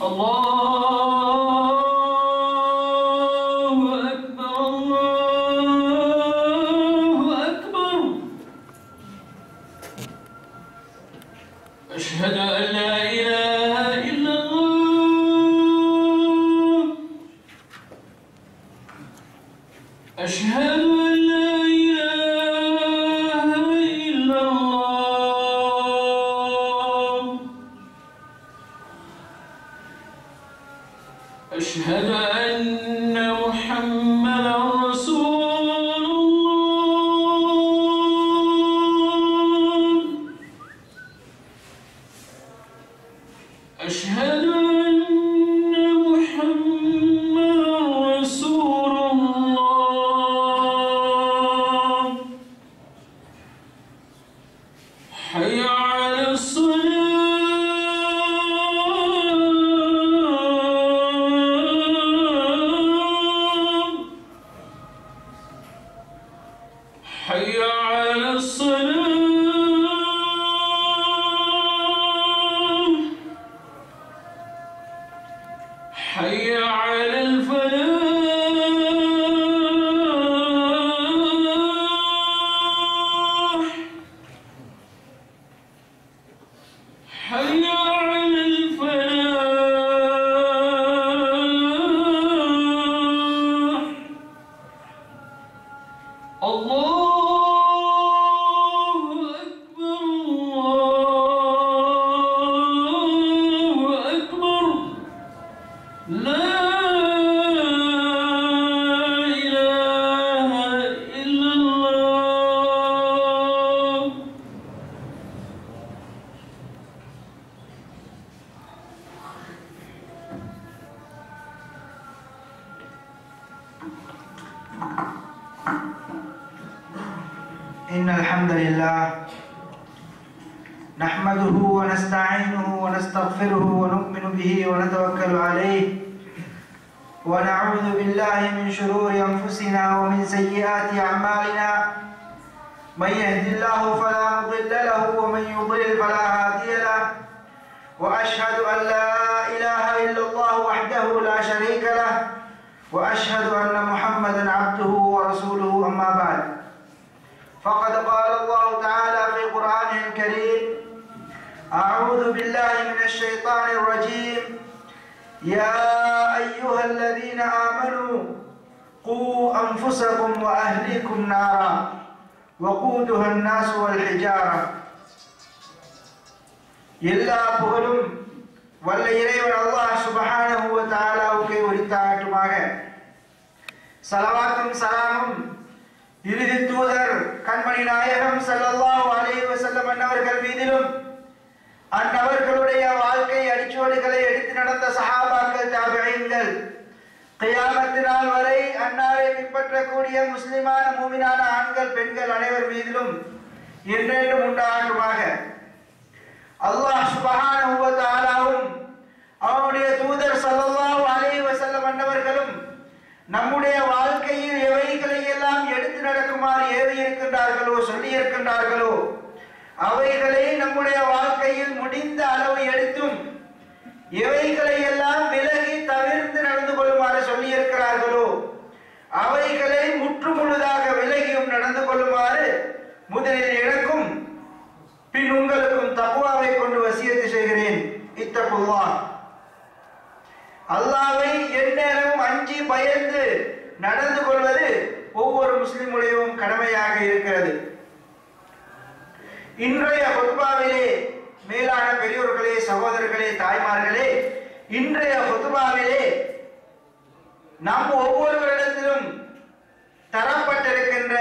Allah ورسوله أما بعد فقد قال الله تعالى في قرآنه الكريم أعوذ بالله من الشيطان الرجيم يا أيها الذين آمنوا قوا أنفسكم وأهليكم نارا وقودها الناس والحجارة எல்லா புகழும் வல்ல இறைவன் அல்லாஹ் சுபஹானஹு வ தஆலாவுக்கு உரித்தாகட்டுமாக சலவாத்தும் சலாமும். இறுதி தூதர் கண்மணி நாயகம் ஸல்லல்லாஹு அலைஹி வஸல்லம் அன்னவர்கள் மீதிலும் அந்நவர்களுடைய வாழ்க்கை அடிச்சுவடுகளை எடுத்து நடந்த சஹாபாக்கள் தாபிஈன்கள் கியாமத்து நாள் வரை அன்னாரை பின்பற்றக்கூடிய முஸ்லிமான மூமினான ஆண்கள் பெண்கள் அனைவர் மீதிலும் என்றென்றும் உண்டாகட்டுமாக அல்லாஹ் சுபஹான வ தஆலாவும் அவனுடைய தூதர் சல்லல்லாஹு அலைஹி வஸல்லம் அன்னவர்களும் நம்முடைய வாழ்க்கையில் எவைகளை எல்லாம் எடுத்து நடக்குமாறு ஏவி சொல்லி இருக்கின்றார்களோ அவைகளை நம்முடைய வாழ்க்கையில் முடிந்த அளவு எடுத்தும் இவைகளை எல்லாம் விலகி தவிர்த்து நடந்து கொள்ளுமாறு சொல்லி இருக்கிறார்களோ அவைகளை முற்று முழுதாக விலகியும் நடந்து கொள்ளுமாறு முதலில் எனக்கும் பின் உங்களுக்கும் தக்குவாவை கொண்டு வசியத்து செய்கிறேன். இத்தகுவா அல்லாவை எந்நேரம் அஞ்சி பயந்து நடந்து கொள்வது ஒவ்வொரு முஸ்லிமுடையவும் கடமையாக இருக்கிறது. இன்றைய ஹுத்பாவிலே மேலான பெரியோர்களே சகோதரர்களே தாய்மார்களே இன்றைய ஹுத்பாவிலே நம் ஒவ்வொருவரிடத்திலும் தரப்பட்டிருக்கின்ற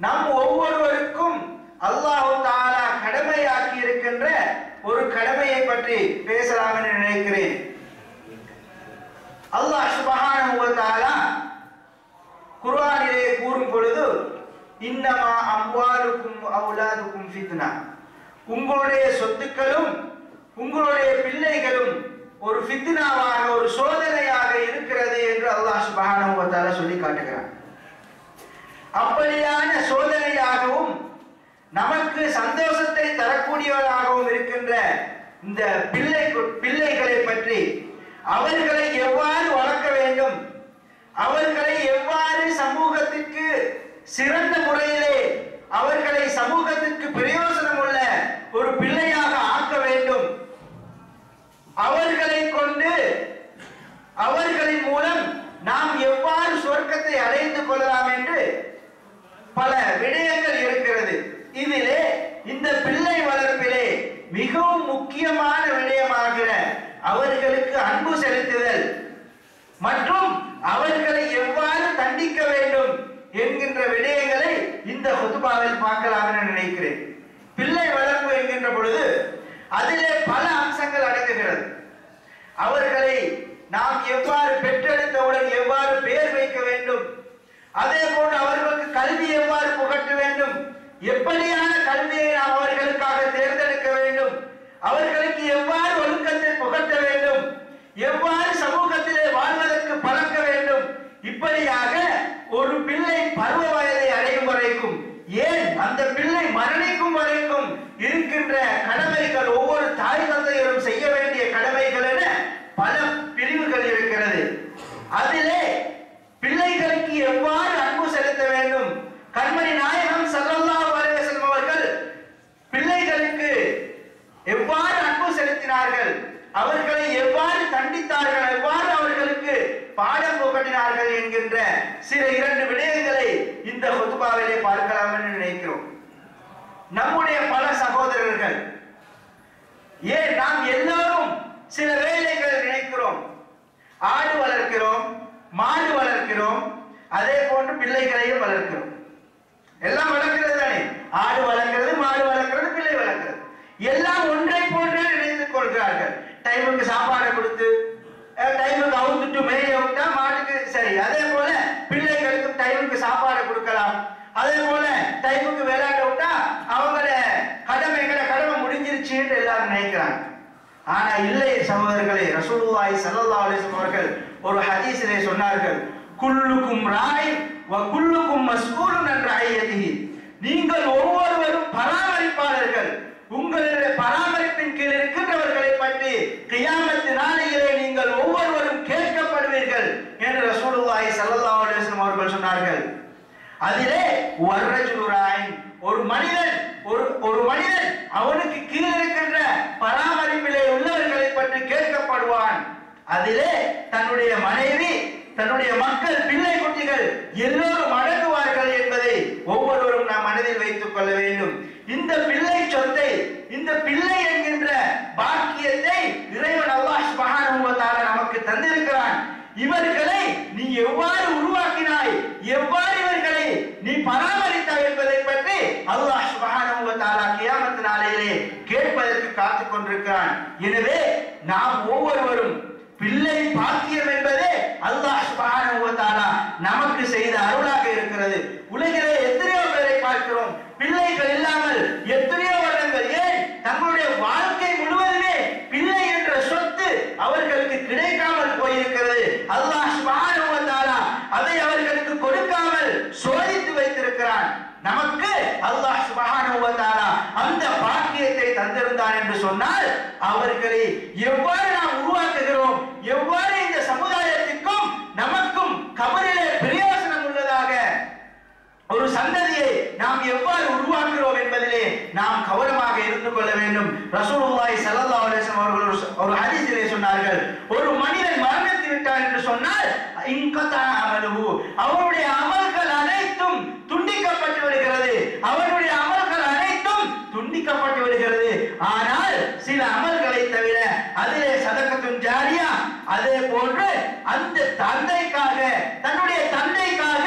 நம் ஒவ்வொருவருக்கும் அல்லாஹு தாலா கடமையாக்கி இருக்கின்ற ஒரு கடமையை பற்றி பேசலாம் என்று நினைக்கிறேன். அல்லாஹ் சுபஹானஹு வ தஆலா குர்ஆனிலே கூறும் பொழுது இன்னமா அம்வாலுக்கும் அவுலாதுக்கும் ஃபித்னா. உங்களுடைய சொத்துக்களும் உங்களுடைய பிள்ளைகளும் ஒரு ஃபித்னாவாக ஒரு சோதனையாக இருக்கிறது என்று அல்லாஹ் சுபஹானஹு வ தஆலா சொல்லி காட்டுகிறான். அப்படியான சோதனையாகவும் நமக்கு சந்தோஷத்தை தரக்கூடியவராகவும் இருக்கின்ற இந்த பிள்ளை பிள்ளைகளை பற்றி அவர்களை எவ்வாறு வளர்க்க வேண்டும்? அவர்களை எவ்வாறு சமூகத்திற்கு சிறந்த முறையிலே அவர்களை சமூகத்திற்கு பிரயோசனம் உள்ள ஒரு பிள்ளையாக ஆக்க வேண்டும். அவர்களை கொண்டு அவர்களின் மூலம் நாம் எவ்வாறு சொர்க்கத்தை அடைந்து கொள்ளலாம் என்று பல விடயங்கள் இருக்கிறது. இதிலே இந்த பிள்ளை வளர்ப்பிலே மிகவும் முக்கியமான விடயமாகிற அவர்களுக்கு அன்பு செலுத்துதல் மற்றும் அவர்களை எவ்வாறு தண்டிக்க வேண்டும் என்கின்ற விடயங்களை இந்த பார்க்கலாம் நினைக்கிறேன். பிள்ளை வளர்ப்பு என்கின்ற பொழுது அதிலே பல அம்சங்கள் அடங்குகிறது. அவர்களை நாம் எவ்வாறு பெற்றெடுத்தவுடன் எவ்வாறு பெயர் வைக்க வேண்டும்? அதே போன்று அவர்களுக்கு கல்வி எவ்வாறு புகட்ட வேண்டும்? எப்படியான கல்வியை நாம் அவர்களுக்காக தேர்ந்தெடுக்க வேண்டும் அவர்களுக்கு எவ்வாறு ஒழுக்கத்தை புகட்ட வேண்டும் எவ்வாறு சமூகத்திலே வாழ்வதற்கு பழக்க வேண்டும் இப்படியாக ஒரு பிள்ளை பருவ வயதை அடையும் வரைக்கும் ஏன் அந்த பிள்ளை மரணிக்கும் வரைக்கும் இருக்கின்ற கடமைகள் ஒவ்வொரு தாய் தந்தையரும் செய்ய வேண்டிய கடமைகள் என பல பிரிவுகள் இருக்கிறது அதிலே பிள்ளைகளுக்கு எவ்வாறு அன்பு செலுத்த வேண்டும் கண்மணி நாயகம் ஸல்லல்லாஹு அலைஹி வஸல்லம் அவர்கள் பிள்ளைகளுக்கு எவ்வாறு அன்பு செலுத்தினார்கள் அவர்களை எவ்வாறு தண்டித்தார்கள் எவ்வாறு அவர்களுக்கு பாடம் புகட்டினார்கள் என்கின்ற சில இரண்டு விடயங்களை இந்த ஹுத்பாவிலே பார்க்கலாம் என்று நினைக்கிறோம் நம்முடைய பல சகோதரர்கள் ஏன் நாம் எல்லோரும் சில வேலைகளை நினைக்கிறோம் ஆடு வளர்க்கிறோம் மாடு வளர்க்கிறோம் அதே போன்று பிள்ளைகளையும் வளர்க்கிறோம். எல்லாம் வளர்க்கிறது தானே? ஆடு வளர்க்கிறது மாடு வளர்க்கிறது பிள்ளை வளர்க்கிறது. எல்லாம் ஒன்றை போன்றே இணைந்து கொள்கிறார்கள். டைமுக்கு சாப்பாடை கொடுத்து டைமுக்கு அவுத்துட்டு மேய விட்டா மாட்டுக்கு சரி. அதே போல பிள்ளைகளுக்கு டைமுக்கு சாப்பாடை கொடுக்கலாம். அதே போல டைமுக்கு விளையாட விட்டா அவங்கள கடமைகளை கடமை முடிஞ்சிருச்சுன்னு எல்லாரும் நினைக்கிறாங்க. ஆனா இல்லை சகோதரர்களே ரசூலுல்லாஹி ஸல்லல்லாஹு அலைஹி வஸல்லம் அவர்கள் ஒரு ஹதீஸிலே சொன்னார்கள் குல்லுக்கும் ராய் வ குல்லுக்கும் மஸ்ஊலுன் அன் ரஅய்யதிஹி. நீங்கள் ஒவ்வொருவரும் பராமரிப்பாளர்கள் உங்களுடைய பராமரிப்பின் கீழ் இருக்கின்றவர்களை பற்றி கியாமத்து நாளையிலே நீங்கள் ஒவ்வொருவரும் கேட்கப்படுவீர்கள் என்று ரசூலுல்லாஹி ஸல்லல்லாஹு அலைஹி வஸல்லம் அவர்கள் சொன்னார்கள். அதிலே வர்ரஜுராயின் ஒரு மனிதன் ஒரு ஒரு மனிதன் அவனுக்கு கீழே இருக்கின்ற பராமரிப்பிலே உள்ளவர்களை பற்றி கேட்கப்படுவான். அதிலே தன்னுடைய மனைவி தன்னுடைய மக்கள் பிள்ளை குட்டிகள் எல்லோரும் அடங்குவார்கள் என்பதை ஒவ்வொருவரும் நாம் மனதில் வைத்துக் கொள்ள வேண்டும் இந்த பிள்ளை சொத்தை இந்த பிள்ளை என்கின்ற பாக்கியத்தை இறைவன் அல்லாஹ் சுப்ஹானஹு வ தஆலா நமக்கு தந்திருக்கிறான் இவர்களை நீ எவ்வாறு உருவாக்கினாய் எவ்வாறு இவர்களை நீ பராமரித்தாய் என்பதை பற்றி அல்லாஹ் சுப்ஹானஹு வ தஆலா கியாமத் நாளையிலே கேட்பதற்கு காத்துக் கொண்டிருக்கிறான் எனவே நாம் ஒவ்வொருவரும் பிள்ளை பாக்கியம் என்பதே அல்லாஹ் சுப்ஹானஹு நமக்கு செய்த அருளாக இருக்கிறது. உலகிலே எத்தனையோ பேரை பார்க்கிறோம். பிள்ளைகள் இல்லாமல் எத்தனையோ வருடங்கள் ஏன் தங்களுடைய வாழ்க்கை முழுவதுமே பிள்ளை என்ற சொத்து அவர்களுக்கு கிடைக்காமல் போயிருக்கிறது. அல்லாஹ் சுப்ஹானஹு அதை அவர்களுக்கு கொடுக்காமல் சோதித்து வைத்திருக்கிறான். நமக்கு அல்லாஹ் சுப்ஹானஹு அந்த பாக்கியத்தை தந்திருந்தான் என்று சொன்னால் அவர்களை எவ்வாறு நாம் உருவாக்குகிறோம் எவ்வாறு இந்த சமுதாயத்திற்கும் நமக்கும் கபரிலே பிரயோசனம் உள்ளதாக ஒரு சந்ததியை நாம் எவ்வாறு உருவாக்குகிறோம் என்பதிலே நாம் கவனமாக இருந்து கொள்ள வேண்டும். ரசூலுல்லாய் சல்லா அலைஹி அவர்கள் ஒரு- ஹதீஸிலே சொன்னார்கள் ஒரு மனிதன் மரணித்து விட்டார் என்று சொன்னால் இங்கத்தான் அமலுஹு. அவருடைய அமல்கள் அனைத்தும் துண்டிக்கப்பட்டு வருகிறது அவருடைய அமல்கள் அனைத்தும் துண்டிக்கப்பட்டு வருகிறது ஆனால் சில அமல்களை தவிர அதிலே சதக்கத்தும் ஜாரியா அதே போன்று அந்த தந்தைக்காக தன்னுடைய தந்தைக்காக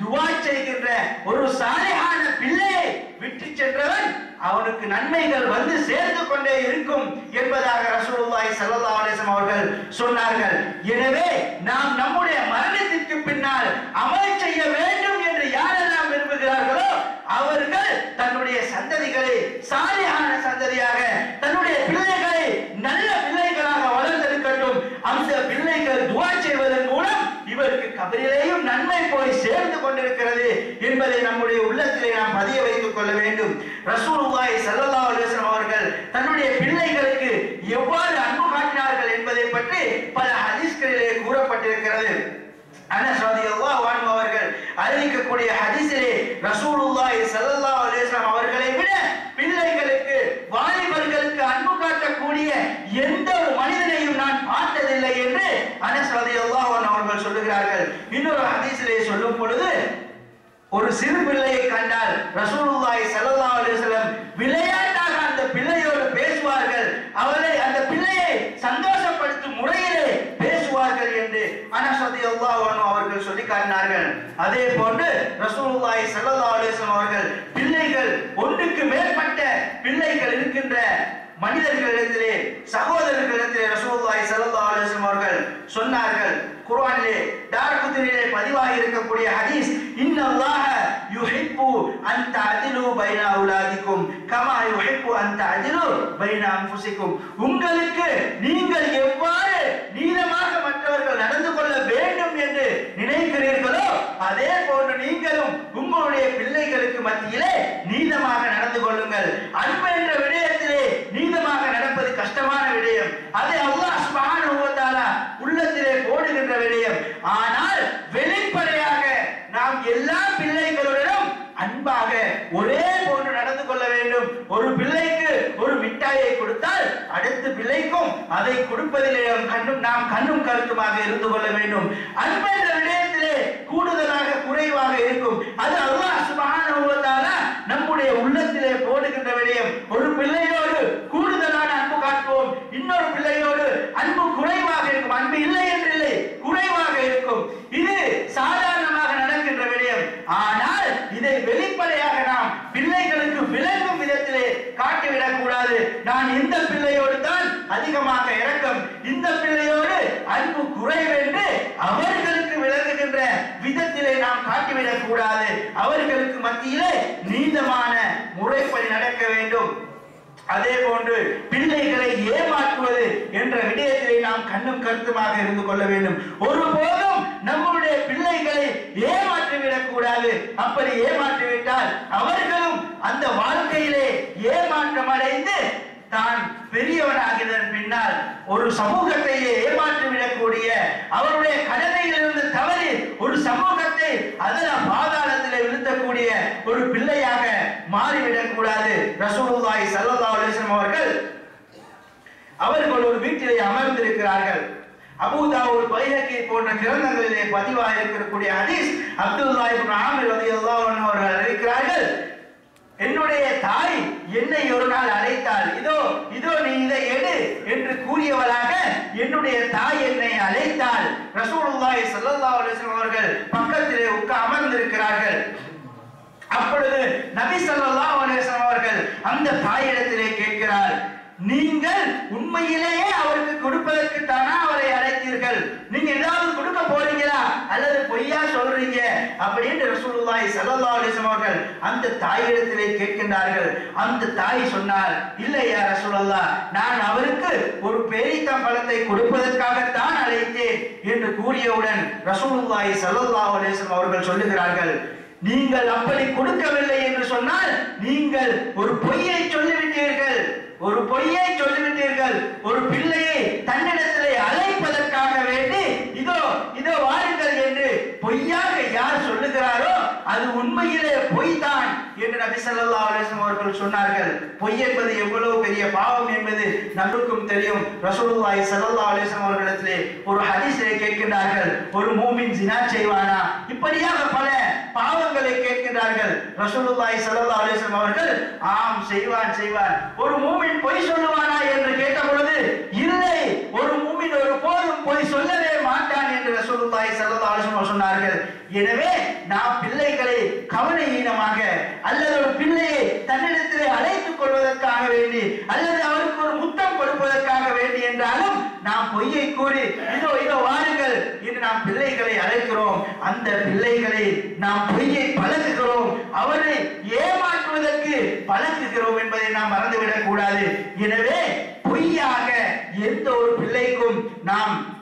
துவா செய்கின்ற ஒரு சாலையான பிள்ளையை விட்டு சென்றவன் அவனுக்கு நன்மைகள் வந்து சேர்ந்து கொண்டே இருக்கும் என்பதாக ரசூலுல்லாஹி ஸல்லல்லாஹு அலைஹி அவர்கள் சொன்னார்கள். எனவே நாம் நம்முடைய மரணத்திற்கு பின்னால் அமல் செய்ய வேண்டும் என்று யாரெல்லாம் விரும்புகிறார்களோ அவர்கள் தன்னுடைய சந்ததிகளை சாலியான சந்ததியாக தன்னுடைய பிள்ளைகளை நல்ல பிள்ளைகளாக வளர்ந்தெடுக்கட்டும் அந்த பிள்ளைகள் துவா செய்வதன் மூலம் இவருக்கு கபரிலேயும் நன்மை போய் சேர்ந்து கொண்டிருக்கிறது என்பதை நம்முடைய உள்ளத்திலே நாம் பதிய வைத்துக் கொள்ள வேண்டும். ரசூலுல்லாஹி ஸல்லல்லாஹு அலைஹி வஸல்லம் அவர்கள் தன்னுடைய பிள்ளைகளுக்கு எவ்வாறு அன்பு காட்டினார்கள் என்பதை பற்றி பல ஹதீஸ்களிலே கூறப்பட்டிருக்கிறது. அனஸ் ரலியல்லாஹு அன்ஹு அவர்கள் அறிவிக்கக்கூடிய ஹதீஸிலே ரசூலுல்லாஹி ஸல்லல்லாஹு அலைஹி வஸல்லம் அவர்களை விட பிள்ளைகளுக்கு வாலிபர்களுக்கு அன்பு காட்டக்கூடிய எந்த ஒரு மனிதனையும் நான் பார்த்ததில்லை என்று அனஸ் ரலியல்லாஹு அன்ஹு அவர்கள் சொல்லுகிறார்கள். இன்னொரு சொல்லும் பொழுது ஒரு சிறு பிள்ளையை கண்டால் ரசூலுல்லாஹி ஸல்லல்லாஹு அலைஹி வஸல்லம் விளையாட்டாக அந்த பிள்ளையோடு பேசுவார்கள். அவளை அந்த பிள்ளையை சந்தோஷப்படுத்தும் முறையிலே பேசுவார்கள் என்று அனஸ் ரலியல்லாஹு அன்ஹு அவர்கள் சொல்லி காட்டினார்கள். அதே போன்று ரசூலுல்லாஹி ஸல்லல்லாஹு அலைஹி வஸல்லம் அவர்கள் பிள்ளைகள் ஒன்றுக்கு மேற்பட்ட பிள்ளைகள் இருக்கின்ற மனிதர்களிடத்திலே சகோதரர்களிடத்திலே ரசூலுல்லாஹி ஸல்லல்லாஹு அலைஹி வஸல்லம் அவர்கள் சொன்னார்கள். குர்ஆனிலே தாரகுத்திரியிலே பதிவாகி இருக்கக்கூடிய ஹதீஸ் இன்னல்லாஹ யுஹிப்பு அந்த அதிலு பைனா உலாதிக்கும் கமா யுஹிப்பு அந்த அதிலு பைனா அம்புசிக்கும் உங்களுக்கு நீங்கள் எவ்வாறு நீளமாக மற்றவர்கள் நடந்து கொள்ள வேண்டும் என்று நினைக்கிறீர்களோ அதே போன்று நீங்களும் உங்களுடைய பிள்ளைகளுக்கு மத்தியிலே நீளமாக நடந்து கொள்ளுங்கள். அன்பு என்ற விடயத்திலே நீளமாக நடப்பது கஷ்டமான விடயம். அதை அல்லாஹ் சுப்ஹானஹு வ தஆலா உள்ளத்திலே போடுகின்ற விடயம் ஆனால் வெளிப்படையாக நாம் எல்லா பிள்ளைகளுடனும் அன்பாக ஒரே போன்று நடந்து கொள்ள வேண்டும். ஒரு பிள்ளைக்கு ஒரு மிட்டாயை கொடுத்தால் அடுத்த பிள்ளைக்கும் அதை கொடுப்பதிலே கண்ணும் நாம் கண்ணும் கருத்துமாக இருந்து கொள்ள வேண்டும். அன்பு என்ற விடயத்திலே கூடுதலாக குறைவாக இருக்கும். அது அல்லாஹ் சுப்ஹானஹு நம்முடைய உள்ளத்திலே போடுகின்ற விடயம். ஒரு பிள்ளையோடு கூடுதலான அன்பு காட்டுவோம். இன்னொரு பிள்ளையோடு அன்பு குறைவாக இருக்கும். அன்பு இல்லை என்று இல்லை குறைவாக இருக்கும். இது சாதாரணமாக நடக்கின்ற விடயம். ஆனால் இதை வெளிப்படையாக நாம் பிள்ளைகளுக்கு விளங்கும் விதத்திலே காட்டிவிடக் கூடாது நான் இந்த பிள்ளையோடு தான் அதிகமாக இறக்கம். இந்த பிள்ளையோடு அன்பு குறைவென்று அவர்களுக்கு விளங்குகின்ற விதத்திலே நாம் காட்டிவிடக் கூடாது அவர்களுக்கு மத்தியிலே நீந்தமான முறைப்படி நடக்க வேண்டும். அதே போன்று பிள்ளைகளை ஏமாற்றுவது என்ற விடயத்திலே நாம் கண்ணும் கருத்துமாக இருந்து கொள்ள வேண்டும். ஒருபோதும் நம்முடைய பிள்ளைகளை ஏமாற்றிவிடக் கூடாது அப்படி ஏமாற்றிவிட்டால் அவர்களும் அந்த வாழ்க்கையிலே ஏமாற்றம் அடைந்து தான் பெரியவனாகிறதன் பின்னால் ஒரு சமூகத்தையே ஏமாற்றிவிடக்கூடிய அவருடைய கடமையிலிருந்து தவறி ஒரு சமூகத்தை அதில் பாதாளத்தில் விழுத்தக்கூடிய ஒரு பிள்ளையாக மாறிவிடக் கூடாது ரசூலுல்லாஹி சல்லல்லாஹு அலைஹி அவர்கள் அவர்கள் ஒரு வீட்டிலே அமர்ந்திருக்கிறார்கள். அபூதா ஒரு பைரக்கை போன்ற கிரந்தங்களிலே பதிவாக இருக்கக்கூடிய ஹதீஸ் அப்துல்லா இப்னு ஆமிர் ரலியல்லாஹு அன்ஹு அவர்கள் அறிவிக்கிறார்கள். என்னுடைய தாய் என்னை ஒரு நாள் அழைத்தாள். இதோ இதோ நீ இதை எடு என்று கூறியவளாக என்னுடைய தாய் என்னை அழைத்தாள். ரசூலுல்லாஹி ஸல்லல்லாஹு அலைஹி வஸல்லம் அவர்கள் பக்கத்திலே உட்கா அமர்ந்திருக்கிறார்கள். அப்பொழுது நபி ஸல்லல்லாஹு அலைஹி வஸல்லம் அவர்கள் அந்த தாயிடத்திலே கேட்கிறார் நீங்கள் உண்மையிலேயே அவருக்கு கொடுப்பதற்கு தானா அவரை அழைத்தீர்கள். நீங்க ஏதாவது கொடுக்க போறீங்களா? அல்லது பொய்யா சொல்றீங்க? அப்படின்னு ரசூலுல்லாய் சல்லா அலைஹி அவர்கள் அந்த தாயிடத்திலே கேட்கின்றார்கள். அந்த தாய் சொன்னார் இல்லையா ரசூலல்லா நான் அவருக்கு ஒரு பேரித்தம் பழத்தை கொடுப்பதற்காகத்தான் அழைத்தேன் என்று கூறியவுடன் ரசூலுல்லாய் சல்லா அலைஹி அவர்கள் சொல்லுகிறார்கள். நீங்கள் அப்படி கொடுக்கவில்லை என்று சொன்னால் நீங்கள் ஒரு பொய்யை சொல்லிவிட்டீர்கள். ஒரு பொய்யை சொல்லிவிட்டீர்கள் ஒரு பிள்ளையை தன்னிடத்திலே அழைப்பதற்காக வேண்டி இதோ இதோ வாருங்கள் என்று பொய்யாக யார் சொல்லுகிறாரோ அது உண்மையிலே பொய் தான் என்று நபி சல்லா அலிஸ்லாம் அவர்கள் சொன்னார்கள். பொய் என்பது எவ்வளவு பெரிய பாவம் என்பது நம்மளுக்கும் தெரியும். ரசூலுல்லாஹி சல்லா அலிஸ்லாம் அவர்களிடத்திலே ஒரு ஹதீஸிலே கேட்கின்றார்கள். ஒரு மூமின் ஜினா செய்வானா? இப்படியாக பல பாவங்களை கேட்கின்றார்கள். ரசூலுல்லாஹி சல்லா அலிஸ்லாம் அவர்கள் ஆம் செய்வான் செய்வான். ஒரு மூமின் பொய் சொல்லுவானா? என்று கேட்ட பொழுது இல்லை ஒரு மூமின் ஒரு போதும் போய் சொல்லவே மாட்டான் என்று ரசூலுல்லாஹி ஸல்லல்லாஹு அலைஹி வஸல்லம் சொன்னார்கள். எனவே நாம் பிள்ளைகளை கவனஹீனமாக அல்லது ஒரு பிள்ளையை தன்னிடத்திலே அழைத்துக் கொள்வதற்காக வேண்டி அல்லது அவருக்கு ஒரு முத்தம் கொடுப்பதற்காக வேண்டி என்றாலும் நாம் பொய்யை கூறி இதோ இதோ வாருங்கள் என்று நாம் பிள்ளைகளை அழைக்கிறோம். அந்த பிள்ளைகளை நாம் பொய்யை பழகுகிறோம் அவரை ஏமாற்றுவதற்கு பழகுகிறோம் என்பதை நாம் மறந்துவிடக் கூடாது. எனவே பொய்யாக எந்த ஒரு பிள்ளைக்கும் நாம்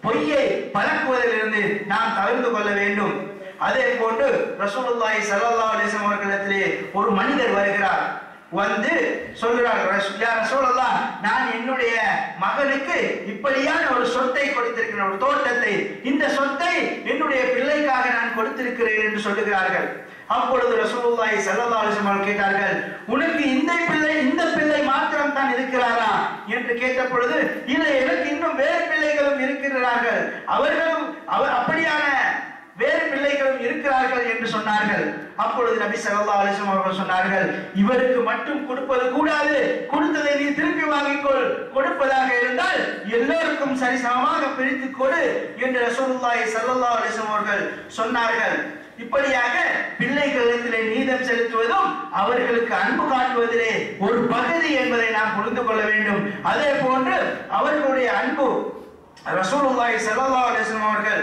பொய்யை பழக்குவதிலிருந்து நாம் தவிர்த்து கொள்ள வேண்டும். அதே போன்று ரசூலுல்லாஹி ஸல்லல்லாஹு அலைஹி வஸல்லம் அவர்களிடத்திலே ஒரு மனிதர் வருகிறார். வந்து சொல்கிறார் "ரசூ- யா ரசூலல்லாஹ் நான் என்னுடைய மகனுக்கு இப்படியான ஒரு சொத்தை கொடுத்திருக்கிறேன் ஒரு தோட்டத்தை இந்த சொத்தை என்னுடைய பிள்ளைக்காக நான் கொடுத்திருக்கிறேன் என்று சொல்லுகிறார்கள். அப்பொழுது ரசூலுல்லாஹி ஸல்லல்லாஹு அலைஹி வஸல்லம் கேட்டார்கள் உனக்கு இந்த பிள்ளை இந்த பிள்ளை மாத்திரம் தான் இருக்கிறாரா? என்று கேட்ட பொழுது இல்லை எனக்கு இன்னும் வேறு பிள்ளைகளும் இருக்கிறார்கள். அவர்களும் அவர் அப்படியான வேறு பிள்ளைகளும் இருக்கிறார்கள் என்று சொன்னார்கள். அப்பொழுது நபி சல்லா அலிசம் அவர்கள் சொன்னார்கள் இவருக்கு மட்டும் கொடுப்பது கூடாது. கொடுத்ததை நீ திருப்பி வாங்கிக்கொள். கொடுப்பதாக இருந்தால் எல்லோருக்கும் சரிசமமாக பிரித்து கொடு என்று ரசூலுல்லாஹி சல்லா அலிசம் அவர்கள் சொன்னார்கள். இப்படியாக பிள்ளைகளிடத்திலே நீதம் செலுத்துவதும் அவர்களுக்கு அன்பு காட்டுவதிலே ஒரு பகுதி என்பதை நாம் புரிந்து கொள்ள வேண்டும். அதே போன்று அவர்களுடைய அன்பு ரசூலுல்லாஹி ஸல்லல்லாஹு அலைஹி வஸல்லம் அவர்கள்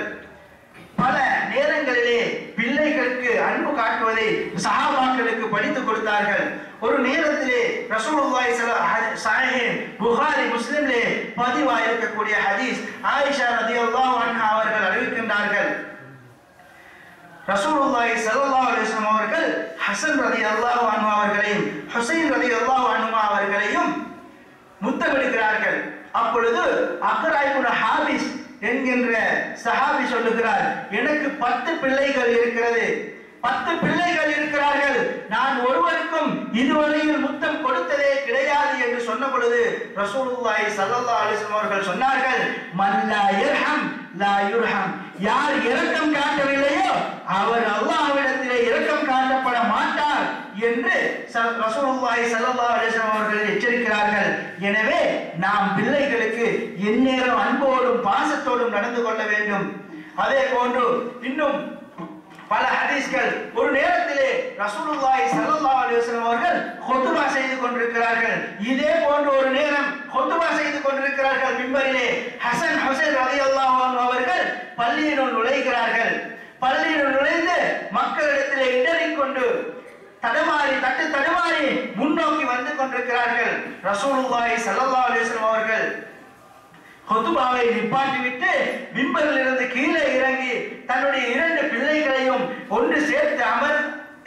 பல நேரங்களிலே பிள்ளைகளுக்கு அன்பு காட்டுவதை சஹாபாக்களுக்கு படித்துக் கொடுத்தார்கள். ஒரு நேரத்திலே ரசூலுல்லாஹி ஸல்லல்லாஹு புகாரி முஸ்லிம்லே பதிவாயிருக்கக்கூடிய ஹதீஸ் ஆயிஷா ரலியல்லாஹு அன்ஹா அவர்கள் அறிவிக்கின்றார்கள். ரசூலுல்லாஹி ஸல்லல்லாஹு அலைஹி வஸல்லம் அவர்கள் ஹசன் ரலியல்லாஹு அன்ஹு அவர்களையும் ஹுசைன் ரலியல்லாஹு அன்ஹு அவர்களையும் முத்தமிடுகிறார்கள். அப்பொழுது அக்ராய்புன ஹாபிஸ் என்கின்ற சஹாபி சொல்லுகிறார் எனக்கு பத்து பிள்ளைகள் இருக்கிறது. பத்து பிள்ளைகள் இருக்கிறார்கள். நான் ஒருவருக்கும் இதுவரையில் முத்தம் கொடுத்ததே கிடையாது என்று சொன்ன பொழுது ரசூலுல்லாஹி ஸல்லல்லாஹு அலைஹி வஸல்லம் அவர்கள் சொன்னார்கள் மல்லா இர்ஹம் லா யுர்ஹம். யார் இரக்கம் காட்டவில்லையோ அவர் அல்லாஹ்விடத்திலே இரக்கம் காட்டப்பட மாட்டார் என்று ரசூலுல்லாஹி ஸல்லல்லாஹு அலைஹி வஸல்லம் அவர்கள் எச்சரிக்கிறார்கள். எனவே நாம் பிள்ளைகளுக்கு எந்நேரம் அன்போடும் பாசத்தோடும் நடந்து கொள்ள வேண்டும். அதே போன்று இன்னும் பல ஹதீஸ்கள். ஒரு நேரத்திலே ரசூலுல்லாஹி ஸல்லல்லாஹு அலைஹி வஸல்லம் அவர்கள் ஹுத்பா செய்து கொண்டிருக்கிறார்கள். இதே போன்ற ஒரு நேரம் ஹுத்பா செய்து கொண்டிருக்கிறார்கள். மிம்பரிலே ஹசன் ஹுசைன் ரலியல்லாஹு அன்ஹு அவர்கள் பள்ளியினுள் நுழைகிறார்கள். பள்ளியினுள் நுழைந்து மக்களிடத்திலே இடறிக் கொண்டு தடுமாறி தட்டு தடுமாறி முன்னோக்கி வந்து கொண்டிருக்கிறார்கள். ரசூலுல்லாஹி ஸல்லல்லாஹு அலைஹி வஸல்லம் அவர்கள் கொத்துபாவை நிப்பாட்டிவிட்டு விம்பரில் இருந்து கீழே இறங்கி தன்னுடைய இரண்டு பிள்ளைகளையும் ஒன்று சேர்த்து அமர்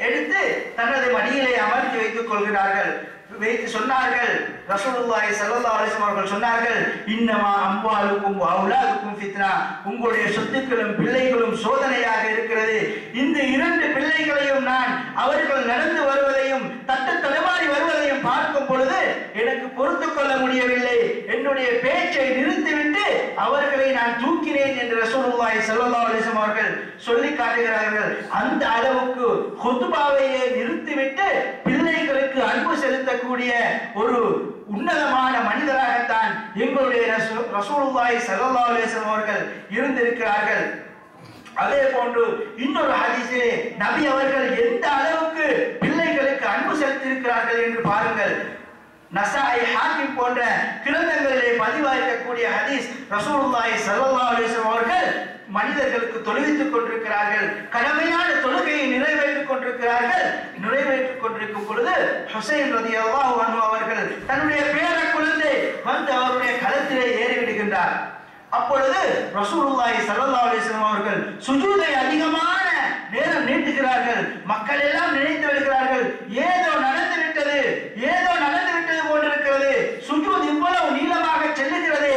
எடுத்து தனது மடியிலே அமர்த்தி வைத்துக் கொள்கிறார்கள். வைத்து சொன்னார்கள். ரசூலுல்லாஹி ஸல்லல்லாஹு அலைஹி வஸல்லம் அவர்கள் சொன்னார்கள் இன்னமா அம்வாலுக்கும் அவுலாதுக்கும் ஃபித்னா. உங்களுடைய சொத்துக்களும் பிள்ளைகளும் சோதனையாக இருக்கிறது. இந்த இரண்டு பிள்ளைகளையும் நான் அவர்கள் நடந்து வருவதையும் தட்டு தடுமாறி வருவதையும் பார்க்கும் பொழுது எனக்கு பொறுத்து கொள்ள முடியவில்லை. என்னுடைய பேச்சை நிறுத்திவிட்டு அவர்களை நான் தூக்கினேன் என்று ரசூலுல்லாஹி ஸல்லல்லாஹு அலைஹி வஸல்லம் அவர்கள் சொல்லி காட்டுகிறார்கள். அந்த அளவுக்கு ஹுத்பாவையே நிறுத்திவிட்டு பிள்ளைகளுக்கு அன்பு செலுத்த செலுத்தக்கூடிய ஒரு உன்னதமான மனிதராகத்தான் எங்களுடைய ரசூலுல்லாய் சல்லா அலேசன் அவர்கள் இருந்திருக்கிறார்கள். அதே போன்று இன்னொரு ஹதீஸிலே நபி அவர்கள் எந்த அளவுக்கு பிள்ளைகளுக்கு அன்பு செலுத்தியிருக்கிறார்கள் என்று பாருங்கள். நசாய் ஹாக்கிம் போன்ற கிரந்தங்களிலே பதிவாயிருக்கக்கூடிய ஹதீஸ் ரசூலுல்லாய் சல்லா அலைஹி அவர்கள் மனிதர்களுக்கு தொழுவித்துக் கொண்டிருக்கிறார்கள். கடமையான தொழுகையை நிறைவேற்றிக் கொண்டிருக்கிறார்கள் நிறைவேற்றிக் கொண்டிருக்கும் ஹுசைன் ரதி அல்லாஹு அன்பு அவர்கள் தன்னுடைய பேர குழந்தை வந்து அவருடைய களத்திலே ஏறிவிடுகின்றார். அப்பொழுது ரசூலுல்லாஹி சல்லல்லாஹு அலைஹி வஸல்லம் அவர்கள் சுஜூதை அதிகமான நேரம் நீட்டுகிறார்கள். மக்கள் எல்லாம் நினைத்து வருகிறார்கள் ஏதோ நடந்து விட்டது ஏதோ நடந்து விட்டது போன்றிருக்கிறது சுஜூத் இவ்வளவு நீளமாக செல்லுகிறது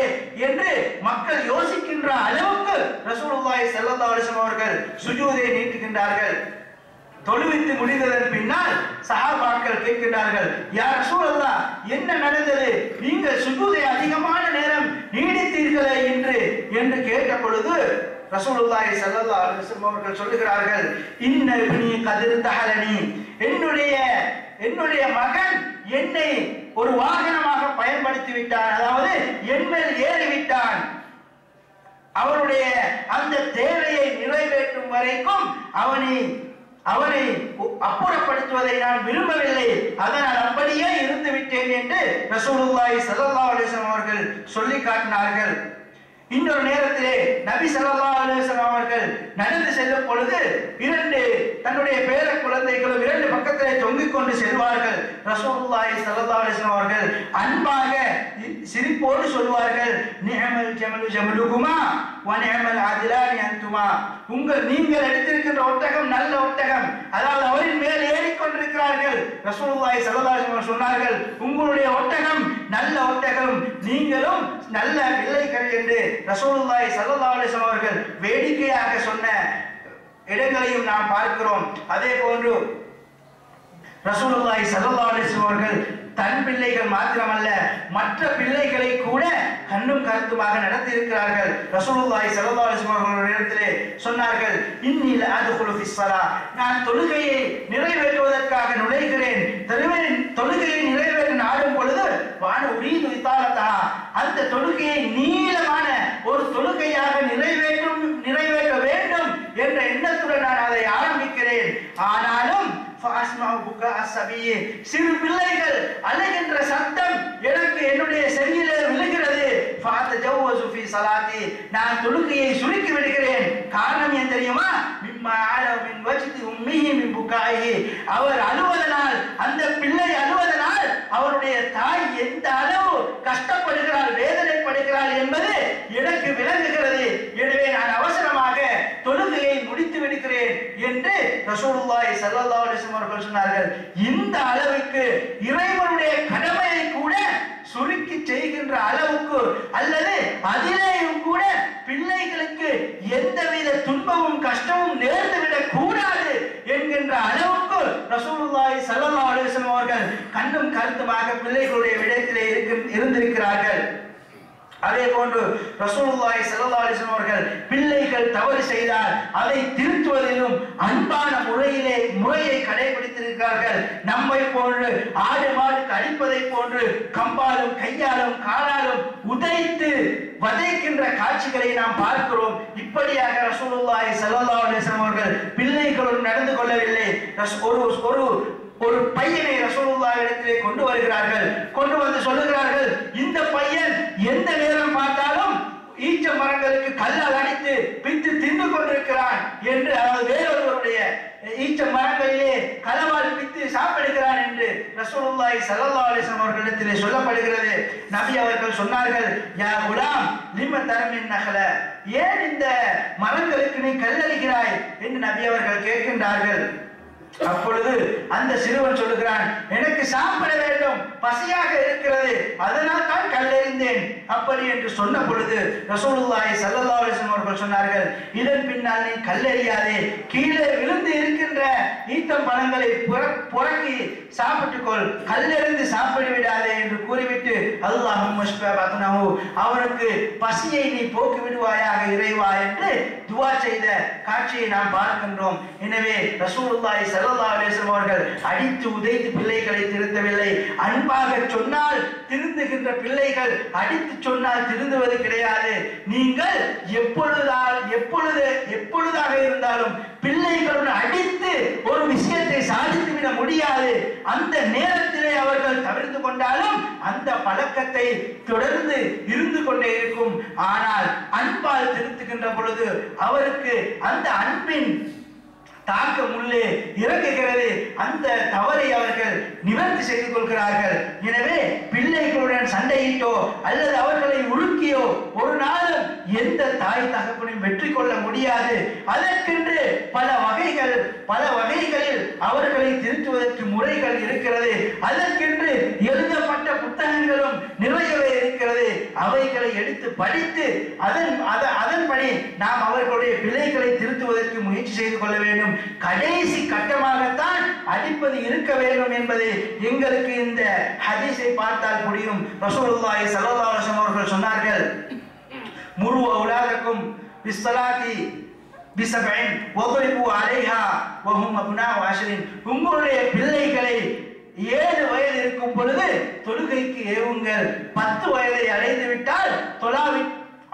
என்று மக்கள் யோசிக்கின்ற அளவுக்கு ரசூலுல்லாஹி சல்லல்லாஹு அலைஹி வஸல்லம் அவர்கள் சுஜூதை நீட்டுகின்றார்கள். தொழுவித்து முடிந்ததன் பின்னால் சகாபாக்கள் கேட்கிறார்கள் யார் சூழல்லா என்ன நடந்தது? நீங்கள் சுஜூதை அதிகமான நேரம் நீடித்தீர்களே என்று என்று கேட்ட பொழுது ரசூலுல்லாஹி ஸல்லல்லாஹு அலைஹி வஸல்லம் அவர்கள் சொல்லுகிறார்கள் இன்ன இப்னி கதிர் தஹலனி. என்னுடைய என்னுடைய மகன் என்னை ஒரு வாகனமாக பயன்படுத்தி விட்டான் அதாவது என் மேல் ஏறி விட்டான் அவனுடைய அந்த தேவையை நிறைவேற்றும் வரைக்கும் அவனை அவனை அப்புறப்படுத்துவதை நான் விரும்பவில்லை. அதனால் அப்படியே இருந்து விட்டேன் என்று ரசூலுல்லாய் சல்லா அலிஸ்லாம் அவர்கள் சொல்லி காட்டினார்கள். இன்னொரு நேரத்திலே நபி சல்லா அலுவலாம் அவர்கள் நடந்து செல்லும் பொழுது இரண்டு தன்னுடைய பேர குழந்தைகளும் இரண்டு பக்கத்திலே தொங்கிக் கொண்டு செல்வார்கள். ரசூலுல்லாஹி சல்லா அலுவலாம் அவர்கள் அன்பாக சிரிப்போடு சொல்வார்கள் நிஅமல் ஜமலு ஜமலுகுமா வ நிஅமல் அதிலானி உங்கள் நீங்கள் எடுத்திருக்கின்ற ஒட்டகம் நல்ல ஒட்டகம். அதாவது அவரின் மேல் ஏறிக்கொண்டிருக்கிறார்கள் ரசூலுல்லாஹி ஸல்லல்லாஹு சொன்னார்கள் உங்களுடைய ஒட்டகம் நல்ல ஒட்டகம். நீங்களும் நல்ல பிள்ளைகள் என்று ரசூலுல்லாஹி ஸல்லல்லாஹு அலைஹி அவர்கள் வேடிக்கையாக சொன்ன இடங்களையும் நாம் பார்க்கிறோம். அதே போன்று ரசூலுல்லாஹி ஸல்லல்லாஹு அலைஹி அவர்கள் தன் பிள்ளைகள் மாத்திரமல்ல மற்ற பிள்ளைகளை கூட கண்ணும் கருத்துமாக நடத்தி இருக்கிறார்கள் ரசூலுல்லாஹி ஸல்லல்லாஹு அலைஹி அவர்கள் இடத்திலே சொன்னார்கள் இன்னில் அதுகுலு ஃபிஸ்ஸலா நான் தொழுகையை நிறைவேற்றுவதற்காக நுழைகிறேன். தொழுவேன் தொழுகையை நிறைவேற நாடும் பொழுது வான உரீது வித்தாலத்தா அந்த தொழுகையை நீளமான ஒரு தொழுகையாக நிறைவேற்றும் நிறைவேற்ற வேண்டும் என்ற எண்ணத்துடன் நான் அதை ஆரம்பிக்கிறேன். ஆனாலும் சிறு பிள்ளைகள் அழுகின்ற சத்தம் எனக்கு என்னுடைய செவியில விழுகிறது. சலாத்தி நான் தொழுகையை சுருக்கி விடுகிறேன். காரணம் ஏன் தெரியுமா? அவர் அழுவதனால் அந்த பிள்ளை அழுவதனால் அவருடைய தாய் எந்த அளவு கஷ்டம் என்று ரசூலுல்லாஹி ஸல்லல்லாஹு அலைஹி வஸல்லம் அவர்கள் சொன்னார்கள் இந்த அளவுக்கு இறைவனுடைய கடமையை கூட சுருக்கி செய்கின்ற அளவுக்கு அல்லது அதிலேயும் கூட பிள்ளைகளுக்கு எந்தவித துன்பமும் கஷ்டமும் நேர்ந்து விடக் கூடாது என்கின்ற அளவுக்கு ரசூலுல்லாஹி ஸல்லல்லாஹு அலைஹி வஸல்லம் அவர்கள் கண்ணும் கருத்துமாக பிள்ளைகளுடைய விடயத்திலே இருக்கு- இருந்திருக்கிறார்கள். அதே போன்று ரசூலுல்லாஹி ஸல்லல்லாஹு அவர்கள் பிள்ளைகள் தவறு செய்தால் அதை திருத்துவதிலும் அன்பான முறையிலே முறையை கடைபிடித்திருக்கிறார்கள். நம்மை போன்று ஆடு மாடு கழிப்பதை போன்று கம்பாலும் கையாலும் காலாலும் உதைத்து வதைக்கின்ற காட்சிகளை நாம் பார்க்கிறோம். இப்படியாக ரசூலுல்லாய் ஸல்லல்லாஹு அவர்கள் பிள்ளைகளுடன் நடந்து கொள்ளவில்லை. ஒரு ஒரு ஒரு பையனை ரசூலுல்லாஹ் இடத்திலே கொண்டு வருகிறார்கள். கொண்டு வந்து சொல்லுகிறார்கள் இந்த பையன் எந்த நேரம் பார்த்தாலும் ஈச்ச மரங்களுக்கு கல்லால் அடித்து பித்து தின்று கொண்டிருக்கிறான் என்று அதாவது வேறொருவருடைய ஈச்ச மரங்களிலே களவால் பித்து சாப்பிடுகிறான் என்று ரசூலுல்லாஹி சல்லா அலைஹி அவர்களிடத்திலே சொல்லப்படுகிறது. நபி அவர்கள் சொன்னார்கள் யா குலாம் லிம தரமின் நகல ஏன் இந்த மரங்களுக்கு நீ கல்லறிகிறாய் என்று நபி அவர்கள் கேட்கின்றார்கள். அப்பொழுது அந்த சிறுவன் சொல்லுகிறான் எனக்கு சாப்பிட வேண்டும் பசியாக இருக்கிறது அதனால் தான் கல்லறிந்தேன். அப்படி என்று சொன்ன பொழுது ரசூலுல்லாஹி ஸல்லல்லாஹு அலைஹி அவர்கள் சொன்னார்கள் இதன் பின்னால் நீ கல்லறியாதே கீழே விழுந்து இருக்கின்ற ஈத்தம் பழங்களை புற- புறக்கி சாப்பிட்டுக்கொள் கல்லெறிந்து சாப்பிட விடாதே என்று கூறிவிட்டு அல்லாஹும் அவனுக்கு பசியை நீ போக்கி விடுவாயாக இறைவா என்று துவா செய்த காட்சியை நாம் பார்க்கின்றோம். எனவே ரசூலுல்லாஹி ஸல்லல்லாஹு அலைஹி அவர்கள் அடித்து உதைத்து பிள்ளைகளை திருத்தவில்லை. அன்பாக சொன்னால் திருந்துகின்ற பிள்ளைகள் அடித்து சொன்னால் திருந்துவது கிடையாது. நீங்கள் எப்பொழுதால் எப்பொழுது எப்பொழுதாக இருந்தாலும் பிள்ளைகளுடன் அடித்து ஒரு விஷயத்தை சாதித்து விட முடியாது. அந்த நேரத்திலே அவர்கள் தவிர்த்து கொண்டாலும் அந்த பழக்கத்தை தொடர்ந்து இருந்து கொண்டே இருக்கும். ஆனால் அன்பால் திருத்துகின்ற பொழுது அவருக்கு அந்த அன்பின் தாக்க முள்ளே இறங்குகிறது அந்த தவறை அவர்கள் நிவர்த்தி செய்து கொள்கிறார்கள். எனவே பிள்ளைகளுடன் சண்டையிட்டோ அல்லது அவர்களை உருக்கியோ ஒரு நாளும் எந்த தாய் தகப்பனையும் வெற்றி கொள்ள முடியாது. அதற்கென்று பல வகைகள் பல வகைகளில் அவர்களை திருத்துவதற்கு முறைகள் இருக்கிறது. அதற்கென்று எழுதப்பட்ட புத்தகங்களும் நிறையவே இருக்கிறது. அவைகளை எடுத்து படித்து அதன் அதன்படி நாம் அவர்களுடைய பிள்ளைகளை திருத்துவதற்கு முயற்சி செய்து கொள்ள வேண்டும். கடைசி கட்டமாகத்தான் அடிப்பது இருக்க வேண்டும் என்பது எங்களுக்கு இந்த ஹதீஸை பார்த்தால் புரியும். ரசூலுல்லாஹி ஸல்லல்லாஹு அலைஹி வஸல்லம் அவர்கள் சொன்னார்கள் முரு அவுலாதக்கும் பிஸ்ஸலாத்தி பிசபைன் ஒதுரிபு அலைஹா வஹும் அப்னா வாஷரின் உங்களுடைய பிள்ளைகளை ஏழு வயது இருக்கும் பொழுது தொழுகைக்கு ஏவுங்கள். பத்து வயதை அடைந்து விட்டால் தொழாவி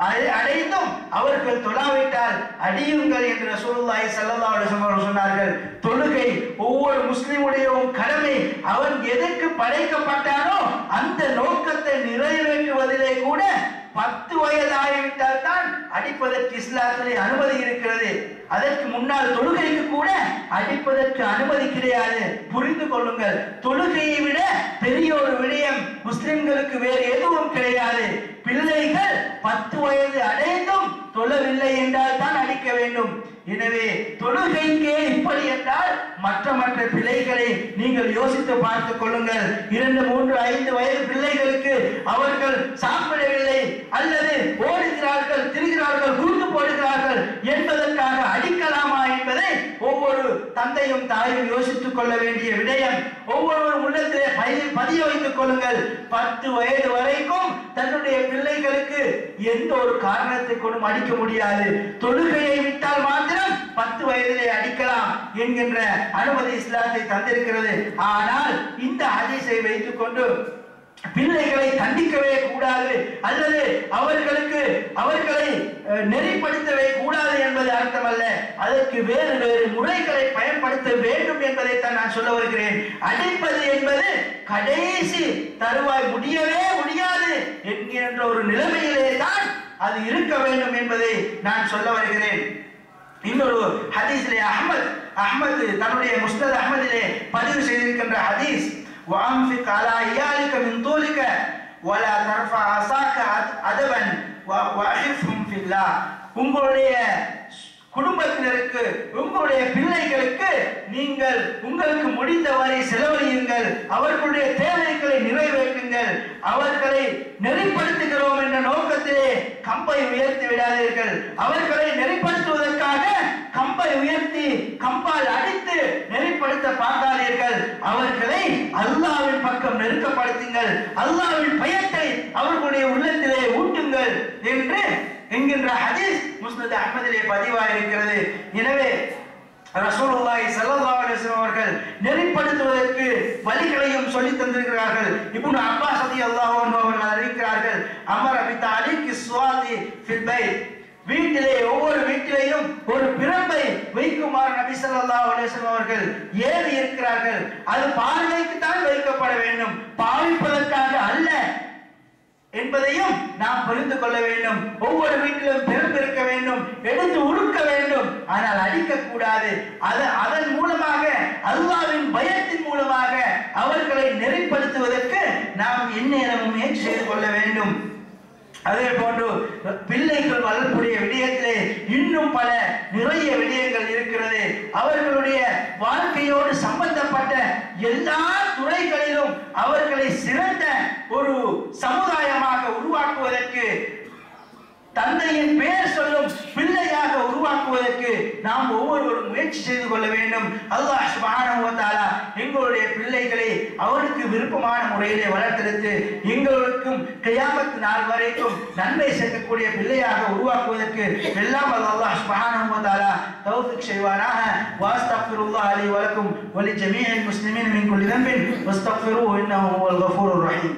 அடைந்தும் அவர்கள் தொழாவிட்டால் அடியுங்கள் என்று ரசூலுல்லாஹி ஸல்லல்லாஹு அலைஹி வஸல்லம் சொன்னார்கள். தொழுகை ஒவ்வொரு முஸ்லிமுடையவும் கடமை. அவன் எதற்கு படைக்கப்பட்டானோ அந்த நோக்கத்தை நிறைவேற்றுவதிலே கூட பத்து வயதாகிவிட்டால் தான் அடிப்பதற்கு இஸ்லாத்திலே அனுமதி இருக்கிறது. அதற்கு முன்னால் தொழுகைக்கு கூட அடிப்பதற்கு அனுமதி கிடையாது. புரிந்து கொள்ளுங்கள். தொழுகையை விட பெரிய ஒரு விடயம் முஸ்லிம்களுக்கு வேறு எதுவும் கிடையாது. பிள்ளைகள் பத்து வயது அடைந்தும் தொழவில்லை என்றால் தான் அடிக்க வேண்டும். எனவே தொழுகைக்கே இப்படி என்றால் மற்ற மற்ற பிள்ளைகளை நீங்கள் யோசித்து பார்த்துக் கொள்ளுங்கள். இரண்டு மூன்று ஐந்து வயது பிள்ளைகளுக்கு அவர்கள் சாப்பிடவில்லை அல்லது ஓடுகிறார்கள் திரிகிறார்கள் குறுக்கு போடுகிறார்கள் என்பதற்காக அடிக்கலாமா என்பதை ஒவ்வொரு தந்தையும் தாயும் யோசித்துக் கொள்ள வேண்டிய விடயம் ஒவ்வொருவரும் உள்ளத்திலே பதிய வைத்துக் கொள்ளுங்கள். பத்து வயது வரைக்கும் தன்னுடைய பிள்ளைகளுக்கு எந்த ஒரு காரணத்தை கொண்டும் அடிக்க முடியாது. தொழுகையை விட்டால் மாத்திரம் பத்து வயதிலே அடிக்கலாம் என்கின்ற அனுமதி இஸ்லாத்தை தந்திருக்கிறது. ஆனால் இந்த ஹதீஸை வைத்துக் கொண்டு பிள்ளைகளை தண்டிக்கவே கூடாது அல்லது அவர்களுக்கு அவர்களை நெறிப்படுத்தவே கூடாது என்பது அர்த்தமல்ல. அதற்கு வேறு வேறு முறைகளை பயன்படுத்த வேண்டும் என்பதைத்தான் நான் சொல்ல வருகிறேன். அடிப்பது என்பது கடைசி தருவாய் முடியவே முடியாது என்கின்ற ஒரு நிலைமையிலே தான் அது இருக்க வேண்டும் என்பதை நான் சொல்ல வருகிறேன். இன்னொரு ஹதீஸ்லே அஹமத் அஹமது தன்னுடைய முஸ்தத் அகமதிலே பதிவு செய்திருக்கின்ற ஹதீஸ். وأنفق على عيالك من طولك ولا ترفع عصاك أدبا وأحفهم في الله உங்களுடைய குடும்பத்தினருக்கு உங்களுடைய பிள்ளைகளுக்கு நீங்கள் உங்களுக்கு முடிந்தவரை செலவழியுங்கள் அவர்களுடைய தேவைகளை நிறைவேற்றுங்கள் அவர்களை நெறிப்படுத்துகிறோம் என்ற நோக்கத்திலே கம்பை உயர்த்தி விடாதீர்கள். அவர்களை நெறிப்படுத்துவதற்காக கம்பை உயர்த்தி கம்பால் அடித்து நெறிப்படுத்த பார்க்காதீர்கள். அவர்களை அல்லாவின் பக்கம் நெருக்கப்படுத்துங்கள். அல்லாவின் பயத்தை அவர்களுடைய உள்ளத்திலே ஊட்டுங்கள் என்று என்கின்ற ஹதீஸ் முஸ்னத் அஹ்மதிலே பதிவாயிருக்கிறது. எனவே ரசூலுல்லாஹி ஸல்லல்லாஹு அலைஹி வஸல்லம் அவர்கள் நெறிப்படுத்துவதற்கு வழிகளையும் சொல்லி தந்திருக்கிறார்கள். இப்னு அப்பாஸ் ரலியல்லாஹு அன்ஹு அவர்கள் அறிவிக்கிறார்கள் அமர பிதாலிகி ஸ்வாதி ஃபில் பைத். வீட்டிலே ஒவ்வொரு வீட்டிலேயும் ஒரு பிரம்பை வைக்குமாறு நபி ஸல்லல்லாஹு அலைஹி வஸல்லம் அவர்கள் ஏவி இருக்கிறார்கள். அது பார்வைக்கு தான் வைக்கப்பட வேண்டும். பாவிப்பதற்காக அல்ல. என்பதையும் நாம் புரிந்து கொள்ள வேண்டும். ஒவ்வொரு வீட்டிலும் பெரும் இருக்க வேண்டும் எடுத்து உடுக்க வேண்டும். ஆனால் அடிக்க கூடாது. அது அதன் மூலமாக அல்லாவின் பயத்தின் மூலமாக அவர்களை நெறிப்படுத்துவதற்கு நாம் எந்நேரமும் செய்து கொள்ள வேண்டும். அதே போன்று பிள்ளைகள் வளரக்கூடிய விடயத்திலே இன்னும் பல நிறைய விடயங்கள் இருக்கிறது. அவர்களுடைய வாழ்க்கையோடு சம்பந்தப்பட்ட எல்லா துறைகளிலும் அவர்களை சிறந்த ஒரு சமுதாயமாக உருவாக்குவதற்கு தந்தையின் பெயர் சொல்லும் பிள்ளையாக உருவாக்குவதற்கு நாம் ஒவ்வொருவரும் முயற்சி செய்து கொள்ள வேண்டும். அல்லாஹ் சுபானா எங்களுடைய பிள்ளைகளை அவருக்கு விருப்பமான முறையிலே வளர்த்தெடுத்து எங்களுக்கும் கையாமத்து நாள் வரைக்கும் நன்மை சேர்க்கக்கூடிய பிள்ளையாக உருவாக்குவதற்கு எல்லாம் அல்லாஹ் சுபானா தௌஃபிக் செய்வானாக. வாஸ்தக்ஃபிருல்லாஹ் அலி வலக்கும். ஒலி ஜமீன் முஸ்லிமின் மின் குல்லி தம்பின் வஸ்தக்ஃபிரு இன்னஹு ஹுவல் ரஹீம்.